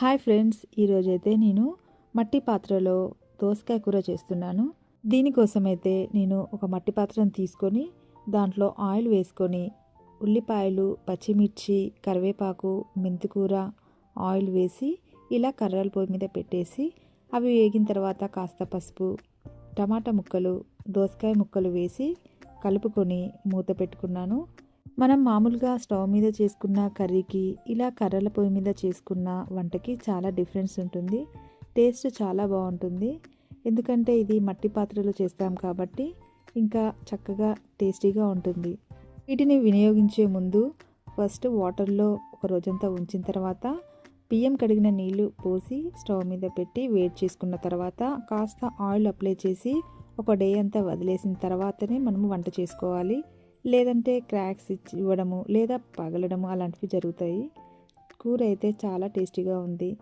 Hi friends ఈరోజైతే నేను మట్టి పాత్రలో దోసకాయ కూర చేస్తున్నాను. దీనికోసం అయితే నేను ఒక మట్టి పాత్రను తీసుకొని దాంట్లో ఆయిల్ వేసుకొని ఉల్లిపాయలు పచ్చిమిర్చి కరివేపాకు మెంతికూర ఆయిల్ వేసి ఇలా కర్రల పొయ్యి మీద పెట్టేసి అవి వేగిన తర్వాత కాస్త పసుపు టమాటా ముక్కలు దోసకాయ ముక్కలు వేసి కలుపుకొని మూత పెట్టుకున్నాను. మనం మామూలుగా స్టవ్ మీద చేసుకున్న కర్రీకి ఇలా కర్రల పొయ్యి మీద చేసుకున్న వంటకి చాలా డిఫరెన్స్ ఉంటుంది. టేస్ట్ చాలా బాగుంటుంది. ఎందుకంటే ఇది మట్టి పాత్రలో చేస్తాం కాబట్టి ఇంకా చక్కగా టేస్టీగా ఉంటుంది. వీటిని వినియోగించే ముందు ఫస్ట్ వాటర్లో ఒక రోజంతా ఉంచిన తర్వాత బియ్యం కడిగిన నీళ్ళు పోసి స్టవ్ మీద పెట్టి వేడి చేసుకున్న తర్వాత కాస్త ఆయిల్ అప్లై చేసి ఒక డే అంతా వదిలేసిన తర్వాతనే మనము వంట చేసుకోవాలి. లేదంటే క్రాక్స్ ఇచ్చి ఇవ్వడము లేదా పగలడము అలాంటివి జరుగుతాయి. కూర అయితే చాలా టేస్టీగా ఉంది.